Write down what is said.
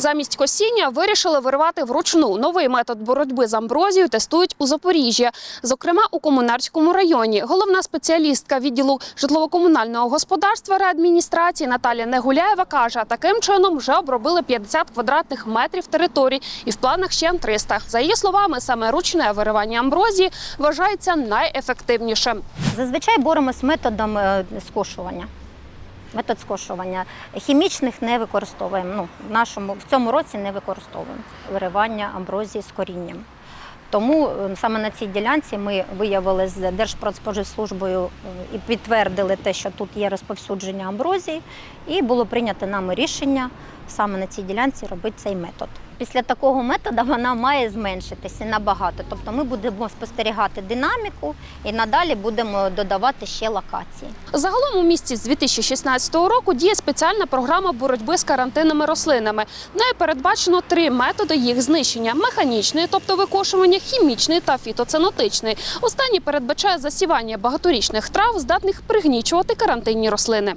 Замість косіння вирішили виривати вручну. Новий метод боротьби з амброзією тестують у Запоріжжі, зокрема у Комунарському районі. Головна спеціалістка відділу житлово-комунального господарства реадміністрації Наталія Негуляєва каже, таким чином вже обробили 50 квадратних метрів територій і в планах ще 300. За її словами, саме ручне виривання амброзії вважається найефективнішим. Зазвичай боремось методом е, скошування. Метод скошування. Хімічних не використовуємо. Ну, в, нашому, в цьому році не використовуємо виривання амброзії з корінням. Тому е, саме на цій ділянці ми виявили з Держпродспоживслужбою е, і підтвердили те, що тут є розповсюдження амброзії, і було прийнято нами рішення саме на цій ділянці робити цей метод. Після такого методу вона має зменшитися набагато. Тобто ми будемо спостерігати динаміку і надалі будемо додавати ще локації. Загалом у місті з 2016 року діє спеціальна програма боротьби з карантинними рослинами. В неї передбачено три методи їх знищення: механічний, тобто викошування, хімічний та фітоценотичний. Останній передбачає засівання багаторічних трав, здатних пригнічувати карантинні рослини.